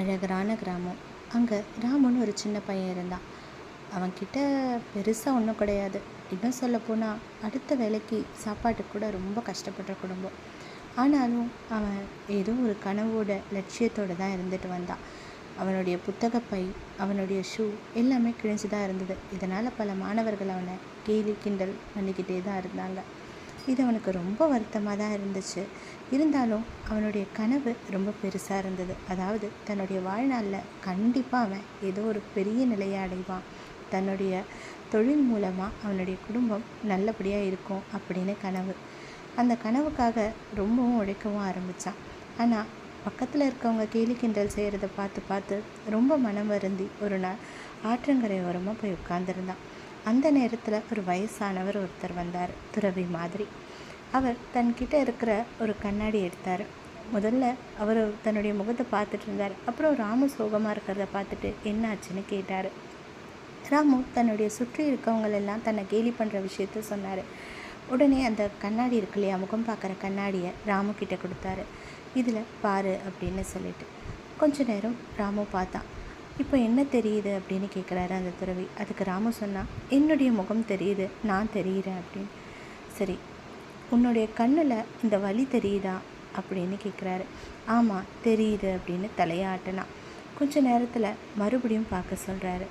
அழகான கிராமம். அங்கே ராமுன்னு ஒரு சின்ன பையன் இருந்தான். அவன்கிட்ட பெருசாக ஒன்றும் கிடையாது. இன்னும் சொல்லப்போனால் அடுத்த வேலைக்கு சாப்பாட்டுக்கு கூட ரொம்ப கஷ்டப்படுற குடும்பம். ஆனாலும் அவன் ஏதோ ஒரு கனவோட லட்சியத்தோடு தான் இருந்துட்டு வந்தான். அவனுடைய புத்தகப்பை அவனுடைய ஷூ எல்லாமே கிழிஞ்சு தான் இருந்தது. இதனால் பல மாணவர்கள் அவனை கேலி கிண்டல் பண்ணிக்கிட்டே தான் இருந்தாங்க. இது அவனுக்கு ரொம்ப வருத்தமாக தான் இருந்துச்சு. இருந்தாலும் அவனுடைய கனவு ரொம்ப பெருசாக இருந்தது. அதாவது தன்னுடைய வாழ்நாளில் கண்டிப்பாக அவன் ஏதோ ஒரு பெரிய நிலையை அடைவான். தன்னுடைய தொழில் மூலமாக அவனுடைய குடும்பம் நல்லபடியாக இருக்கும் அப்படின்னு கனவு. அந்த கனவுக்காக ரொம்பவும் உழைக்கவும் ஆரம்பித்தான் ஆனால் பக்கத்தில் இருக்கவங்க கேலி கிண்டல் செய்கிறத பார்த்து பார்த்து ரொம்ப மனம் வருந்தி ஒரு நாள் ஆற்றங்கரை ஓரமாக போய் உட்காந்துருந்தான் அந்த நேரத்தில் ஒரு வயசானவர் ஒருத்தர் வந்தார் துறவி மாதிரி. அவர் தன்கிட்ட இருக்கிற ஒரு கண்ணாடி எடுத்தார். முதல்ல அவர் தன்னுடைய முகத்தை பார்த்துட்டு இருந்தார். அப்புறம் ராமு சோகமாக இருக்கிறத பார்த்துட்டு என்ன ஆச்சுன்னு கேட்டார். ராமு தன்னுடைய சுற்றி இருக்கவங்களெல்லாம் தன்னை கேலி பண்ணுற விஷயத்த சொன்னார். உடனே அந்த கண்ணாடி இருக்கு இல்லையா முகம் பார்க்குற கண்ணாடியை ராமு கிட்டே கொடுத்தாரு. இதில் பாரு அப்படின்னு சொல்லிட்டு. கொஞ்ச நேரம் ராமு பார்த்தான். இப்போ என்ன தெரியுது? அப்படின்னு கேட்குறாரு அந்த துறவி. அதுக்கு ராமு சொன்னால் என்னுடைய முகம் தெரியுது நான் தெரிகிறேன் அப்படின்னு. சரி உன்னுடைய கண்ணில் இந்த வலி தெரியுதா? அப்படின்னு கேட்குறாரு ஆமாம் தெரியுது அப்படின்னு தலையாட்டினான் கொஞ்ச நேரத்தில் மறுபடியும் பார்க்க சொல்கிறாரு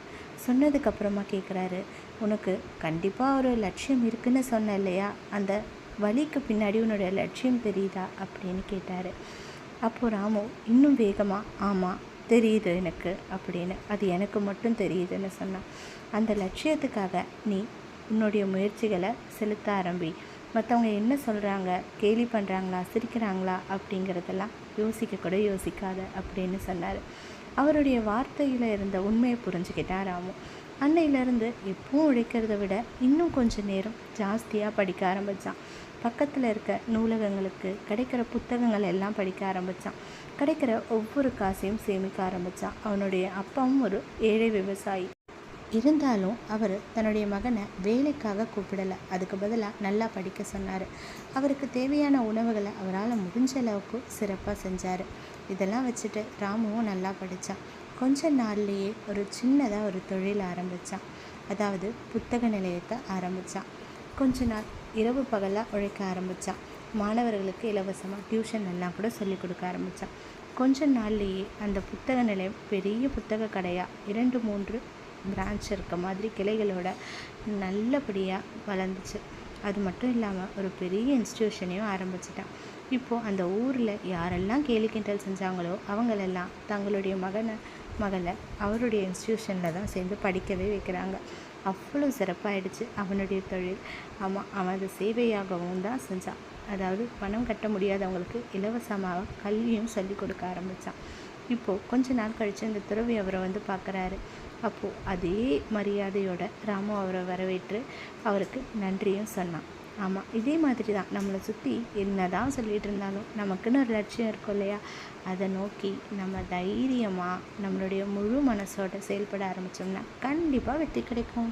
சொன்னதுக்கப்புறமா கேட்குறாரு உனக்கு கண்டிப்பாக ஒரு லட்சியம் இருக்குன்னு சொன்ன இல்லையா? அந்த வலிக்கு பின்னாடி உன்னோட லட்சியம் தெரியுதா? அப்படின்னு கேட்டார். அப்போது ராமு இன்னும் வேகமாக ஆமாம் தெரியுது எனக்கு அப்படின்னு. அது எனக்கு மட்டும் தெரியுதுன்னு சொன்னான் அந்த லட்சியத்துக்காக நீ உன்னுடைய முயற்சிகளை செலுத்த ஆரம்பி. மற்றவங்க என்ன சொல்கிறாங்க கேலி பண்ணுறாங்களா சிரிக்கிறாங்களா அப்படிங்கிறதெல்லாம் யோசிக்க கூட யோசிக்காத அப்படின்னு சொன்னார். அவருடைய வார்த்தையில் இருந்த உண்மையை புரிஞ்சுக்கிட்டான் ராமு. அன்னையிலேருந்து எப்பவும் உழைக்கிறத விட இன்னும் கொஞ்சம் நேரம் ஜாஸ்தியாக படிக்க ஆரம்பித்தான் பக்கத்தில் இருக்க நூலகங்களுக்கு கிடைக்கிற புத்தகங்கள் எல்லாம் படிக்க ஆரம்பித்தான் கிடைக்கிற ஒவ்வொரு காசையும் சேமிக்க ஆரம்பித்தான் அவனுடைய அப்பாவும் ஒரு ஏழை விவசாயி. இருந்தாலும் அவர் தன்னுடைய மகனை வேலைக்காக கூப்பிடலை. அதுக்கு பதிலாக நல்லா படிக்க சொன்னார். அவருக்கு தேவையான உணவுகளை அவரால் முடிஞ்ச அளவுக்கு சிறப்பாக செஞ்சார். இதெல்லாம் வச்சுட்டு ராமுவும் நல்லா படித்தான் கொஞ்ச நாள்லேயே ஒரு சின்னதாக ஒரு தொழில் ஆரம்பித்தான் அதாவது புத்தக நிலையத்தை ஆரம்பித்தான் கொஞ்ச நாள் இரவு பகலாக உழைக்க ஆரம்பித்தான் மாணவர்களுக்கு இலவசமாக டியூஷன் எல்லாம் கூட சொல்லிக் கொடுக்க ஆரம்பித்தான் கொஞ்ச நாள்லேயே அந்த புத்தக நிலையம் பெரிய புத்தக கடையாக இரண்டு மூன்று பிரான்ச் இருக்க மாதிரி கிளைகளோட நல்லபடியாக வளர்ந்துச்சு. அது மட்டும் இல்லாமல் ஒரு பெரிய இன்ஸ்டியூஷனையும் ஆரம்பிச்சிட்டான். இப்போது அந்த ஊரில் யாரெல்லாம் கேலி கிண்டல் செஞ்சாங்களோ அவங்களெல்லாம் தங்களுடைய மகனை மகளை அவருடைய இன்ஸ்டியூஷனில் தான் சேர்ந்து படிக்கவே வைக்கிறாங்க. அவ்வளோ சிறப்பாகிடுச்சு அவனுடைய தொழில். ஆமாம் அவன் அது சேவையாகவும் தான் செஞ்சான். அதாவது பணம் கட்ட முடியாதவங்களுக்கு இலவசமாக கல்வியும் சொல்லி கொடுக்க ஆரம்பித்தான் இப்போது கொஞ்ச நாள் கழித்து இந்த துறவி அவரை வந்து பார்க்குறாரு. அப்போது அதே மரியாதையோட ராமு அவரை வரவேற்று அவருக்கு நன்றியும் சொன்னான். ஆமாம் இதே மாதிரி தான் நம்மளை சுற்றி என்ன தான் சொல்லிகிட்டு இருந்தாலும் நமக்குன்னு ஒரு லட்சியம் இருக்கும் இல்லையா? அதை நோக்கி நம்ம தைரியமாக நம்மளுடைய முழு மனசோட செயல்பட ஆரம்பித்தோம்னா கண்டிப்பாக வெற்றி கிடைக்கும்.